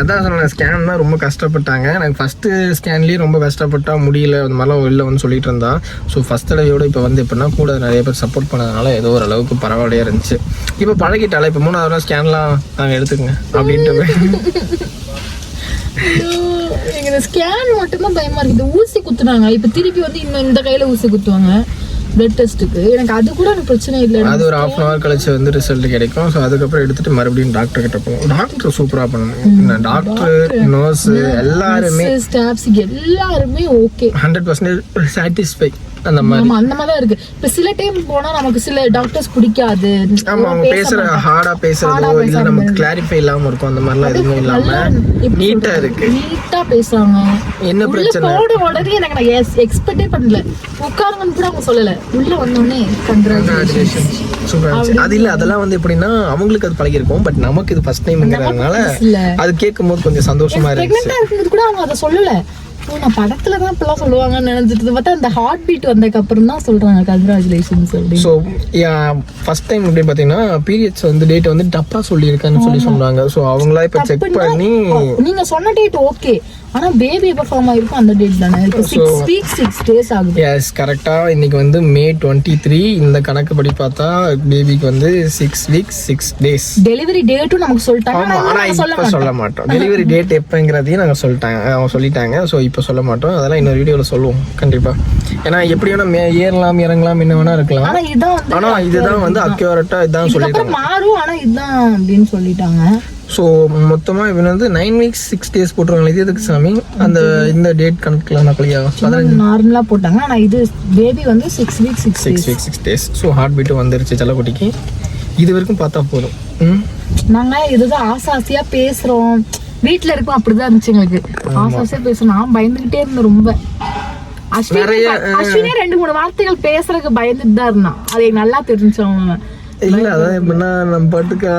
எதான் சொன்னேன் ஸ்கேன் தான் ரொம்ப கஷ்டப்பட்டாங்க. எனக்கு ஃபஸ்ட்டு ஸ்கேன்லேயே ரொம்ப கஷ்டப்பட்டா முடியல. அந்த மாதிரிலாம் வெளில வந்து சொல்லிட்டு இருந்தா. ஸோ ஃபஸ்ட் தடவையோட இப்போ வந்து எப்படின்னா கூட நிறைய பேர் சப்போர்ட் பண்ணதுனால ஏதோ ஒரு அளவுக்கு பரவாயில்லையா இருந்துச்சு. இப்போ பழகிட்டால இப்போ மூணாவது ஸ்கேன்லாம் நாங்கள் எடுத்துக்கங்க அப்படின்ட்டு. எனக்கு இந்த ஸ்கேன் மட்டும்தான் பயமா இருக்கு. இந்த ஊசி குத்துனாங்க. இப்ப திருப்பி வந்து இன்னும் இந்த கையில ஊசி குத்துவாங்க. பிளட் டெஸ்ட்டுக்கு எனக்கு அது கூட எனக்கு பிரச்சனை இல்லை. அது ஒரு ஹாஃப் அன் ஹவர் கழிச்சு வந்து ரிசல்ட் கிடைக்கும். ஸோ அதுக்கப்புறம் எடுத்துட்டு மறுபடியும் டாக்டர் கிட்ட போகும் டாக்டர் சூப்பராக பண்ணணும். டாக்டர் நர்ஸ் எல்லாருமே ஸ்டாஃப்ஸ் எல்லாருமே ஓகே ஹண்ட்ரட் பர்சன்டேஜ் சாட்டிஸ்ஃபை அந்த மாதிரி. அந்த மாதிரி தான் இருக்கு. இப்ப சில டைம் போனா நமக்கு சில டாக்டர்ஸ் பிடிக்காது. ஆமா அவங்க பேசுற ஹார்டா பேசுறதோ இல்ல நமக்கு கிளாரிஃபை இல்லாம இருக்கும் அந்த மாதிரிலாம் எதுவுமே இல்லாம நீட்டா இருக்கு. நீட்டா பேசுறாங்க. என்ன பிரச்சனை? போன உடனே எனக்கு நான் எக்ஸ்பெக்டே பண்ணல. உட்காருங்கன்னு கூட அவங்க சொல்லல. உள்ள வந்தோடனே கங்க்ராச்சுலேஷன் சூப்பரா இருந்துச்சு. அது இல்ல அதெல்லாம் வந்து எப்படின்னா அவங்களுக்கு அது பழகிருக்கும். பட் நமக்கு இது ஃபர்ஸ்ட் டைம்ங்கிறதுனால அது கேட்கும் போது கொஞ்சம் சந்தோஷமா இருந்துச்சு. இருக்கும்போது கூட அவங்க அதை சொல்லல. நான் படத்துல தான் இப்பெல்லாம் சொல்லுவாங்கன்னு நினைச்சிட்டு பார்த்தா அந்த ஹார்ட் பீட் வந்ததுக்கு அப்புறம் தான் சொல்றாங்க கங்க்ராச்சுலேஷன்ஸ் அப்படின்னு. ஸோ ஃபர்ஸ்ட் டைம் எப்படி பார்த்தீங்கன்னா பீரியட்ஸ் வந்து டேட் வந்து தப்பா சொல்லியிருக்கான்னு சொல்லி சொன்னாங்க. ஸோ அவங்களா இப்போ செக் பண்ணி நீங்க சொன்ன டேட் ஓகே ஆனா பேபி எப்ப ஃபார்ம் ஆயிருக்கும் அந்த டேட் தானே. இப்போ சிக்ஸ் வீக் சிக்ஸ் டேஸ் ஆகுது. எஸ் கரெக்டாக இன்னைக்கு வந்து மே டுவெண்ட்டி த்ரீ இந்த கணக்குப்படி பார்த்தா பேபிக்கு வந்து six weeks six days delivery டேட்டும் நமக்கு சொல்லிட்டாங்க. ஆமா ஆனா ஆனா நாங்க சொல்ல மாட்டோம். டெலிவரி டேட் எப்பங்கிறதையும் நாங்க சொல்லிட்டாங்க அவங்க சொல்லிட்டாங்க. ஸோ இப்போ சொல்ல மாட்டோம். அதெல்லாம் இன்னொரு வீடியோல சொல்லுவோம். கண்டிப்பா. ஏன்னா எப்படி வேணா மே- ஏறலாம் இறங்கலாம் என்ன வேணா இருக்கலாம். ஆனா இதான் வந்து ஆனா இதுதான் வந்து அக்யூரட்டா இதான் சொல்லிட்டாங்க. மாறும். ஆனா இதுதான் அப்படின்னு சொல்லிட்டாங்க. ஸோ மொத்தமா இவன் வந்து நைன் வீக்ஸ் சிக்ஸ் டேஸ் போட்டுருவாங்க இது எதுக்கு சாமி? அந்த இந்த டேட் கணக்குல நக்கலையா நார்மலா போட்டாங்க. ஆனா இது பேபி வந்து six week six six weeks six days so heart பீட்டும் வந்துருச்சு செல்லக்குட்டிக்கு இது வரைக்கும் பார்த்தா போதும். ம்? நாங்க இதுதான் ஆசை ஆசையா பேசுறோம். வீட்ல இருக்கும் அப்படிதான் இருந்துச்சு எங்களுக்கு. ஆசை ஆசையா பேசுறோம் நான் பயந்துகிட்டே இருந்தேன் ரொம்ப. அஸ்வினே ரெண்டு மூணு வார்த்தைகள் பேசுறதுக்கு பயந்துட்டு தான் இருந்தான். அது எனக்கு நல்லா தெரிஞ்சு அவன் இல்ல அதான் எப்படின்னா நம்ம பாட்டுக்கு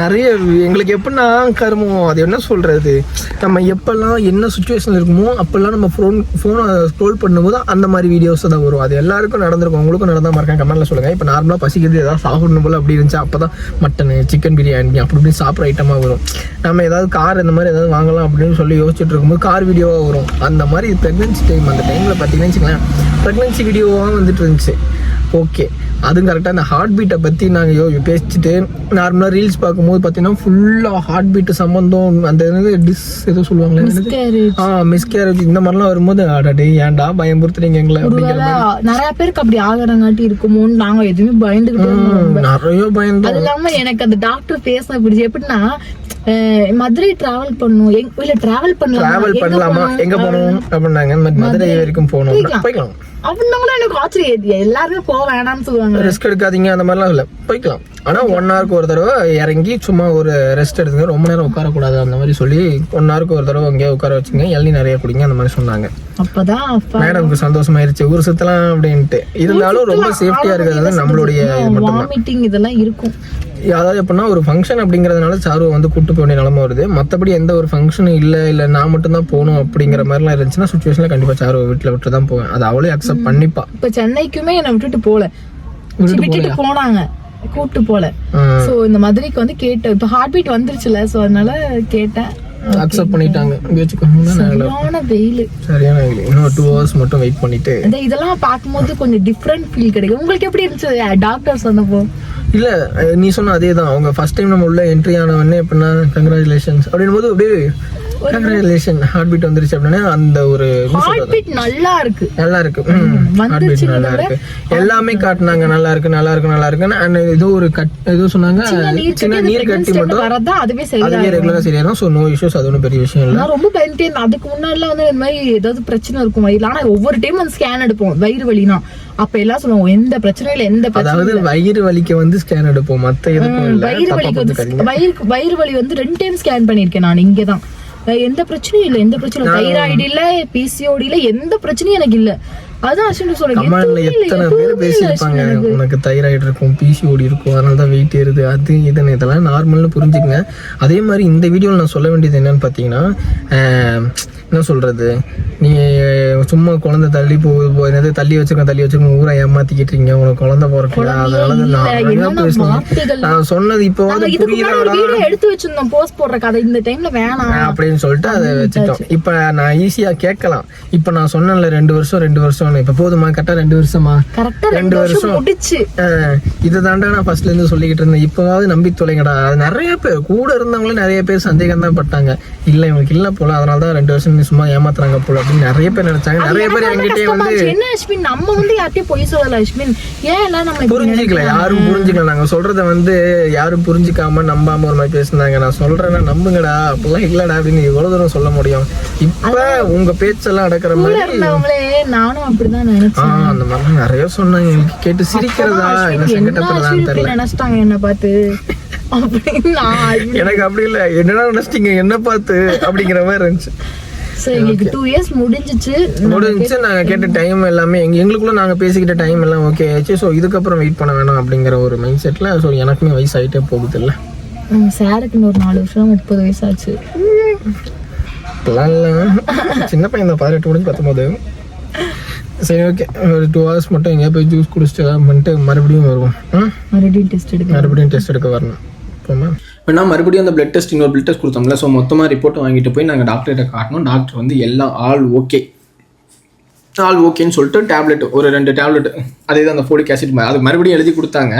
நிறைய எங்களுக்கு எப்படின்னா கருமம் அது என்ன சொல்றது? நம்ம எப்பெல்லாம் என்ன சுச்சுவேஷன்ல இருக்குமோ அப்பெல்லாம் நம்ம ஃபோன் ஃபோனை ஸ்க்ரோல் பண்ணும்போது அந்த மாதிரி வீடியோஸ் தான் வரும். அது எல்லாருக்கும் நடந்திருக்கும். உங்களுக்கும் நடந்தா மறக்காம கமெண்ட்ல சொல்லுங்க. இப்போ நார்மலாக பசிக்கிறது ஏதாவது சாப்பிடணும் போல அப்படி இருந்துச்சு அப்பதான் மட்டனு சிக்கன் பிரியாணி அப்படி இப்படி சாப்பிட்ற ஐட்டமாக வரும். நம்ம ஏதாவது கார் இந்த மாதிரி ஏதாவது வாங்கலாம் அப்படின்னு சொல்லி யோசிச்சுட்டு இருக்கும்போது கார் வீடியோவாக வரும். அந்த மாதிரி ப்ரெக்னென்சி டைம் அந்த டைமில் பார்த்தீங்கன்னு வச்சுக்கலாம் ப்ரெக்னென்சி வீடியோவாக வந்துட்டு இருந்துச்சு. ஓகே அதுவும் கரெக்டாக அந்த ஹார்ட் பீட்டை பற்றி நாங்கள் யோ பேசிட்டு நார்மலாக ரீல்ஸ் பார்க்கும்போது பார்த்தீங்கன்னா ஃபுல்லாக ஹார்ட் பீட்டு சம்மந்தம் அந்த டிஸ் ஏதோ சொல்லுவாங்களே. ஆ மிஸ்கேரேஜ் இந்த மாதிரிலாம் வரும்போது அடடே ஏன்டா பயம்புறுத்துறீங்க எங்களை நிறைய பேருக்கு அப்படி ஆகிறங்காட்டி இருக்குமோன்னு நாங்க எதுவுமே ரொம்ப. நிறைய பயந்தோம். அது இல்லாம எனக்கு அந்த டாக்டர் பேச பிடிச்சி எப்படின்னா மதுரை டிராவல் பண்ணும். இல்ல டிராவல் பண்ணலாம்? டிராவல் பண்ணலாமா? எங்க போகணும் அப்படின்னாங்க. மாதிரி வரைக்கும் போகணும். போய்க்கலாம். அப்படின்னா எனக்கு ஆச்சரியம். எல்லாருமே போக வேணாம்னு சொல்லுவாங்க. ரெஸ்ட் எடுக்காதீங்க அந்த மாதிரிலாம் இல்லை. போய்க்கலாம். ஆனால் ஒன் ஹவருக்கு ஒரு தடவை இறங்கி சும்மா ஒரு ரெஸ்ட் எடுத்துங்க. ரொம்ப நேரம் உட்காரக்கூடாது அந்த மாதிரி சொல்லி ஒன் ஹவருக்கு ஒரு தடவை அங்கேயே உட்கார வச்சுங்க. இளநீ நிறைய குடிங்க அந்த மாதிரி சொன்னாங்க. அப்பதான் அப்பா. மேடம்க்கு சந்தோஷமாயிருச்சு. ஊர் சுத்தலாம் அப்படின்ட்டு. இருந்தாலும் ரொம்ப சேஃப்டியா இருக்கிறது நம்மளுடைய இதெல்லாம் இருக்கும். அதாவது எப்படின்னா ஒரு ஃபங்க்ஷன் அப்படிங்கிறதுனால சாருவை வந்து கூட்டு போக வேண்டிய நிலமை வருது. மற்றபடி எந்த ஒரு ஃபங்க்ஷனும் இல்லை இல்லை நான் மட்டும்தான் போகணும் அப்படிங்கிற மாதிரிலாம் இருந்துச்சுன்னா சுச்சுவேஷனில் கண்டிப்பாக சாருவை வீட்டில் விட்டு தான் போவேன். அது அவளே அக்செப்ட் பண்ணிப்பா. இப்ப சென்னைக்குமே என்னை விட்டுட்டு போல விட்டுட்டு போனாங்க. கூட்டு போல சோ இந்த மதுரைக்கு வந்து கேட்டேன். இப்ப ஹார்ட் பீட் வந்துருச்சுல சோ அதனால கேட்டேன். அக்செப்ட் பண்ணிட்டாங்க. சரியான வெயில். சரியான இல்லை இன்னும் டூ ஹவர்ஸ் மட்டும் வெயிட் பண்ணிட்டு. இந்த இதெல்லாம் பார்க்கும்போது கொஞ்சம் டிஃப்ரெண்ட் ஃபீல் கிடைக்கும். உங்களுக்கு எப்படி இருந்துச்சு? டாக்டர்ஸ் வந்தப்போ? இல்ல நீ சொன்ன அதே தான் அவங்க ஃபர்ஸ்ட் டைம் நம்ம உள்ள என்ட்ரி ஆனவொடனே எப்படின்னா கங்க்ராச்சுலேஷன்ஸ் அப்படின் போது அப்படியே கங்க்ராச்சுலேஷன் ஹார்ட் பீட் வந்துருச்சு அப்படின்னா அந்த ஒரு ஹார்ட்? பீட் நல்லா இருக்கு. நல்லா இருக்கு. ஹார்ட் பீட் நல்லா இருக்கு. எல்லாமே காட்டுனாங்க. நல்லா இருக்கு நல்லா இருக்கு நல்லா இருக்குன்னு. And ஏதோ ஒரு கட் ஏதோ சொன்னாங்க சின்ன நீர் கட்டி மட்டும். வரதா அதுவே சரி அதுவே ரெகுலரா சரியாயிரும் ஸோ நோ இஷ்யூஸ் அது ஒன்றும் பெரிய விஷயம் இல்லை. நான் ரொம்ப பயந்துட்டே இருந்தேன் அதுக்கு முன்னாடிலாம் வந்து இந்த மாதிரி ஏதாவது பிரச்சனை இருக்கும். வயிறுல ஆனா ஒவ்வொரு டைம் வந்து ஸ்கேன் எடுப்போம். வயிறு வலினா. அப்ப எல்லாம் சொல்லுவோம் எந்த பிரச்சனையும் இல்ல எந்த அதாவது வயிறு வலிக்க வந்து ஸ்கேன் எடுப்போம். மத்த இல்ல. வயிறு வலிக்கு வந்து வயிறு வயிறு வலி வந்து ரெண்டு டைம் ஸ்கேன் பண்ணிருக்கேன் நான் இங்கதான். அஹ் எந்த பிரச்சனையும் இல்ல. எந்த பிரச்சனையும் தைராய்டு இல்ல பிசிஓடி இல்ல எந்த பிரச்சனையும் எனக்கு இல்ல. அதான் அஸ்வின் சொல்றேன். எத்தனை பேர் பேசியிருப்பாங்க. உனக்கு தைராய்டு இருக்கும் பிசிஓடி இருக்கும் அதனால தான் வெயிட் ஏறுது அது இதுன்னு இதெல்லாம் நார்மல்னு புரிஞ்சுக்கங்க. அதே மாதிரி இந்த வீடியோவில் நான் சொல்ல வேண்டியது என்னன்னு பார்த்தீங்கன்னா என்ன சொல்றது? நீ சும்மா குழந்தை தள்ளி போ போ- என்னது தள்ளி வச்சிருக்கேன் தள்ளி வச்சிருக்கேன் ஊரை ஏமாத்திக்கிட்டு இருக்கீங்க. உனக்கு குழந்தை பிறக்கல. அதனால தான் நான் பேசுனேன் நான் சொன்னது இப்போ வந்து புரியுதா எடுத்து வச்சிருந்தோம் போஸ்ட் போடுற கதை. இந்த டைம்ல வேணாம். அப்படின்னு சொல்லிட்டு அதை வச்சுட்டோம். இப்போ நான் ஈஸியா கேட்கலாம். இப்போ நான் சொன்னேன்ல ரெண்டு வருஷம் ரெண்டு வருஷம் இப்போ போதுமா? கரெக்டா ரெண்டு வருஷமா? கரெக்டா ரெண்டு வருஷம் முடிச்சு. இதை தாண்டா நான் ஃபர்ஸ்ட்ல இருந்து சொல்லிக்கிட்டு இருந்தேன். இப்போவாவது நம்பி தொலைங்கடா. அது நிறைய பேர் கூட இருந்தவங்களும் நிறைய பேர் சந்தேகம் தான் பட்டாங்க. இல்ல இவங்களுக்கு இல்ல போல. அதனால தான் ரெண்டு வருஷம் சும்மா ஏமாத்துறாங்க போல. அப்படின்னு நிறைய பேர் நினைச்சாங்க. நிறைய பேர் என்கிட்டயே வந்து. என்ன அஸ்வின்? நம்ம வந்து யார்ட்டையும் பொய் சொல்லல அஸ்வின். ஏன் எல்லாம் நம்ம புரிஞ்சுக்கல யாரும் புரிஞ்சுக்கல. நாங்க சொல்றத வந்து யாரும் புரிஞ்சுக்காம நம்பாம ஒரு மாதிரி பேசுனாங்க. நான் சொல்றேன்னா நம்புங்கடா. அப்படிலாம் இல்லடா அப்படின்னு எவ்வளவு தூரம் சொல்ல முடியும். இப்ப உங்க பேச்செல்லாம் அடக்குற மாதிரி நானும் அப்படிதான் நினைச்சேன். அந்த மாதிரிலாம் நிறைய சொன்னாங்க. எனக்கு கேட்டு சிரிக்கிறதா? என்ன சங்கடப்படுறதான்னு தெரியல. நினைச்சிட்டாங்க என்ன பார்த்து? எனக்கு அப்படி இல்ல. என்னடா நினைச்சிட்டீங்க? என்ன பார்த்து? அப்படிங்கிற மாதிரி இருந்துச்சு. சோ எங்களுக்கு டூ இயர்ஸ் முடிஞ்சிச்சு. முடிஞ்சுச்சு நாங்க கேட்ட டைம் எல்லாமே எங்க எங்களுக்குள்ள நாங்க பேசிக்கிட்ட டைம் எல்லாம் ஓகே ஆச்சு ஸோ இதுக்கப்புறம் வெயிட் பண்ண வேணாம் அப்படிங்கிற ஒரு மைண்ட் செட்ல ஸோ எனக்குமே வயசு ஆயிட்டே போகுது இல்ல சாருக்கு இன்னொரு நாலு வருஷம் முப்பது வயசு ஆச்சு சின்ன பையன் தான் பதினெட்டு முடிஞ்சு பத்தொன்பது. சரி ஓகே ஒரு டூ ஹவர்ஸ் மட்டும் எங்கேயா போய் ஜூஸ் குடிச்சிட்டு பண்ணிட்டு மறுபடியும் வருவோம்? மறுபடியும் டெஸ்ட் எடுக்க மறுபடியும் டெஸ்ட் எடுக்க வரணும். போமா வேணா மறுபடியும் அந்த பிளட் டெஸ்ட் இன்னொரு பிளட் டெஸ்ட் கொடுத்தோம்ல ஸோ மொத்தமாக ரிப்போர்ட் வாங்கிட்டு போய் நாங்கள் டாக்டர்கிட்ட காட்டணும். டாக்டர் வந்து எல்லாம் ஆல் ஓகே ஆல் ஓகேன்னு சொல்லிட்டு டேப்லெட் ஒரு ரெண்டு டேப்லெட் அதே தான் அந்த ஃபோலிக் ஆசிட் அது மறுபடியும் எழுதி கொடுத்தாங்க.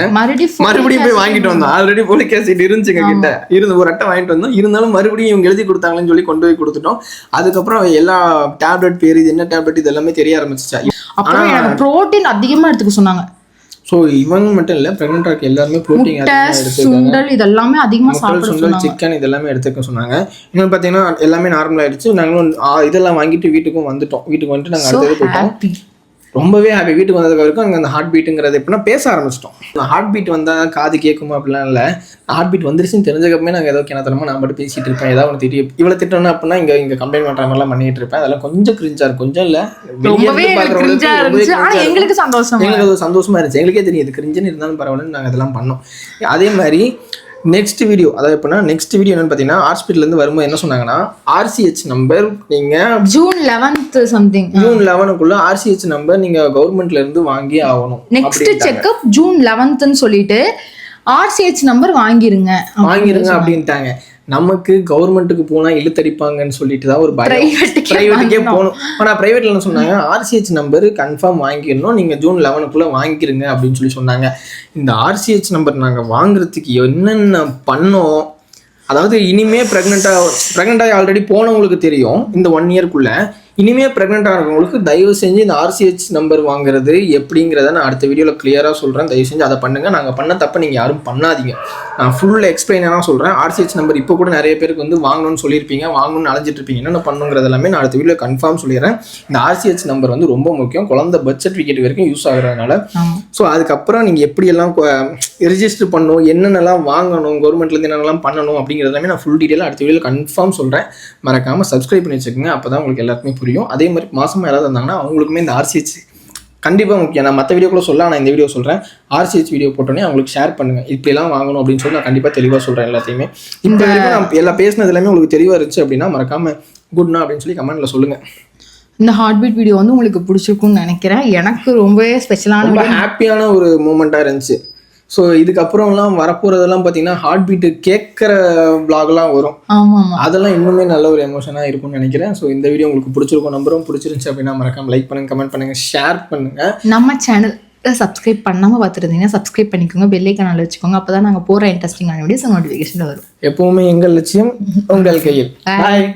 மறுபடியும் போய் வாங்கிட்டு வந்தோம். ஆல்ரெடி ஃபோலிக் ஆசிட் இருந்துச்சுங்க கிட்ட. இருந்து ஒரு அட்டை வாங்கிட்டு வந்தோம். இருந்தாலும் மறுபடியும் இவங்க எழுதி கொடுத்தாங்கன்னு சொல்லி கொண்டு போய் கொடுத்துட்டோம். அதுக்கப்புறம் எல்லா டேப்லெட் பேர் இது என்ன டேப்லெட் இது எல்லாமே தெரிய ஆரம்பிச்சிச்சா? அப்புறம் புரோட்டீன் அதிகமா எடுத்துக்க சொன்னாங்க. ஸோ இவங்க மட்டும் இல்லை ப்ரெக்னெண்டாக இருக்க எல்லாருமே ப்ரோட்டீன் அதிகமாக சுண்டல் இதெல்லாமே அதிகமா முட்டல் சாப்பிட சுண்டல் சிக்கன் இதெல்லாமே எடுத்துக்க சொன்னாங்க. இன்னும் பார்த்தீங்கன்னா எல்லாமே நார்மல் ஆயிடுச்சு. நாங்களும் இதெல்லாம் வாங்கிட்டு வீட்டுக்கும் வந்துட்டோம். வீட்டுக்கு வந்துட்டு நாங்கள் அடுத்தது போயிட்டோம். ரொம்பவே ஹாப்பி வீட்டுக்கு வந்ததுக்கு வரைக்கும் அங்கே அந்த ஹார்ட் பீட்டுங்கிறது எப்படின்னா பேச ஆரம்பிச்சிட்டோம். ஹார்ட் பீட் வந்தால் காது கேட்குமா அப்படிலாம் இல்லை. ஹார்ட் பீட் வந்துருச்சுன்னு தெரிஞ்சக்கப்புறமே நாங்கள் ஏதோ கிணத்தனமா நான் மட்டும் பேசிட்டு இருப்பேன். ஏதாவது ஒன்று திட்டி இவ்வளோ திட்டணும் அப்படின்னா இங்கே இங்கே கம்ப்ளைண்ட் பண்ணுற மாதிரிலாம் பண்ணிட்டு இருப்பேன். அதெல்லாம் கொஞ்சம் கிரிஞ்சா இருக்கும். கொஞ்சம் இல்லை. எங்களுக்கு சந்தோஷம் எங்களுக்கு சந்தோஷமா இருந்துச்சு. எங்களுக்கே தெரியும் இது கிரிஞ்சுன்னு இருந்தாலும் பரவாயில்லன்னு நாங்கள் இதெல்லாம் பண்ணோம். அதே மாதிரி நெக்ஸ்ட் வீடியோ அதாவது எப்படின்னா நெக்ஸ்ட் வீடியோ என்னன்னு பார்த்தீங்கன்னா ஹாஸ்பிட்டல்லேருந்து வரும்போது என்ன சொன்னாங்கன்னா ஆர்சிஹெச் நம்பர் நீங்கள் ஜூன் லெவன்த் சம்திங் ஜூன் லெவனுக்குள்ள ஆர்சிஹெச் நம்பர் நீங்கள் கவர்மெண்ட்ல இருந்து வாங்கி ஆகணும் நெக்ஸ்ட் செக்அப் ஜூன் லெவன்த்னு சொல்லிட்டு ஆர்சிஹெச் நம்பர் வாங்கிருங்க. வாங்கிருங்க அப்படின்ட்டாங்க. நமக்கு கவர்மெண்ட்டுக்கு போனா இழுத்தடிப்பாங்கன்னு சொல்லிட்டு தான் ஒரு பயம். பிரைவேட்டுக்கே போகணும். ஆனா பிரைவேட்ல என்ன சொன்னாங்க? ஆர்சிஹெச் நம்பர் கன்ஃபார்ம் வாங்கிடணும். நீங்க ஜூன் லெவனுக்குள்ள வாங்கிருங்க அப்படின்னு சொல்லி சொன்னாங்க. இந்த ஆர்சிஹெச் நம்பர் நாங்க வாங்குறதுக்கு என்னென்ன பண்ணோம்? அதாவது இனிமே ப்ரெக்னெண்ட்டாக ப்ரெக்னெண்ட்டாகி ஆல்ரெடி போனவங்களுக்கு தெரியும். இந்த ஒன் இயர்க்குள்ள இனிமே ப்ரெக்னெண்ட்டாக இருக்கிறவங்களுக்கு தயவு செஞ்சு இந்த ஆர்சிஹெச் நம்பர் வாங்குறது எப்படிங்கிறத நான் அடுத்த வீடியோவில் கிளியராக சொல்கிறேன் தயவு செஞ்சு அதை பண்ணுங்கள் நாங்கள் பண்ண தப்ப நீங்கள் யாரும் பண்ணாதீங்க. நான் ஃபுல் எக்ஸ்பிளைனாக சொல்கிறேன் ஆர்சிஹெச் நம்பர் இப்போ கூட நிறைய பேருக்கு வந்து வாங்கணும்னு சொல்லியிருப்பீங்க. வாங்கணும்னு அலைஞ்சிட்டு இருப்பீங்க. என்னென்ன பண்ணுங்கிறது எல்லாமே நான் அடுத்த வீடியோ கன்ஃபார்ம் சொல்லிடுறேன். இந்த ஆர்சிஹெச் நம்பர் வந்து ரொம்ப முக்கியம். குழந்தை பர்த் சர்டிஃபிகேட் வரைக்கும் யூஸ் ஆகுறதுனால. ஸோ அதுக்கப்புறம் நீங்கள் எப்படியெல்லாம் ரிஜிஸ்டர் பண்ணணும் என்னென்னலாம் வாங்கணும் கவர்மெண்ட்லேருந்து என்னென்னலாம் பண்ணணும் அப்படிங்கிறது எல்லாமே நான் ஃபுல் டீட்டெயிலாக அடுத்த வீடியோவில் கன்ஃபார்ம் சொல்கிறேன் மறக்காமல் சப்ஸ்கிரைப் பண்ணி வச்சுக்கோங்க. அப்போ தான் உங்களுக்கு எல்லாருக்குமே புரியும். அதே மாதிரி மாதம் யாராவது இருந்தாங்கன்னா அவங்களுக்குமே இந்த ஆர்சிஹெச் கண்டிப்பாக முக்கியம். நான் மற்ற வீடியோக்குள்ள சொல்ல நான் இந்த வீடியோ சொல்கிறேன் ஆர்சிஹெச் வீடியோ போட்டோன்னே அவங்களுக்கு ஷேர் பண்ணுங்கள் இப்படிலாம் வாங்கணும் அப்படின்னு சொல்லி நான் கண்டிப்பாக தெளிவாக சொல்கிறேன் எல்லாத்தையுமே. இப்போ வரைக்கும் நான் எல்லாம் பேசினது எல்லாமே உங்களுக்கு தெளிவாக இருந்துச்சு அப்படின்னா மறக்காமல் குட்னா அப்படின்னு சொல்லி கமெண்ட்டில் சொல்லுங்கள் இந்த ஹார்ட் பீட் வீடியோ வந்து உங்களுக்கு பிடிச்சிருக்கும்னு நினைக்கிறேன். எனக்கு ரொம்பவே ஸ்பெஷலான ஹாப்பியான ஒரு மூமெண்ட்டாக இருந்துச்சு. ஸோ இதுக்கப்புறம்லாம் வரப்போகிறதெல்லாம் பார்த்தீங்கன்னா ஹார்ட் பீட்டு கேட்குற vlogலாம் வரும். அதெல்லாம் இன்னுமே நல்ல ஒரு எமோஷனாக இருக்கும்னு நினைக்கிறேன். ஸோ இந்த வீடியோ உங்களுக்கு பிடிச்சிருக்கும் நம்பரும் பிடிச்சிருந்துச்சு அப்படின்னா மறக்காம லைக் பண்ணுங்க கமெண்ட் பண்ணுங்க ஷேர் பண்ணுங்க. நம்ம சேனல் சப்ஸ்கிரைப் பண்ணாம பார்த்துருந்தீங்கன்னா சப்ஸ்கிரைப் பண்ணிக்கோங்க பெல் ஐக்கானில் வச்சுக்கோங்க. அப்பதான் நாங்க போற இன்ட்ரெஸ்டிங்கான வீடியோஸ் நோட்டிஃபிகேஷன் வரும். எப்பவுமே எங்கள் லட்சியம் உங்கள் கையில். பாய்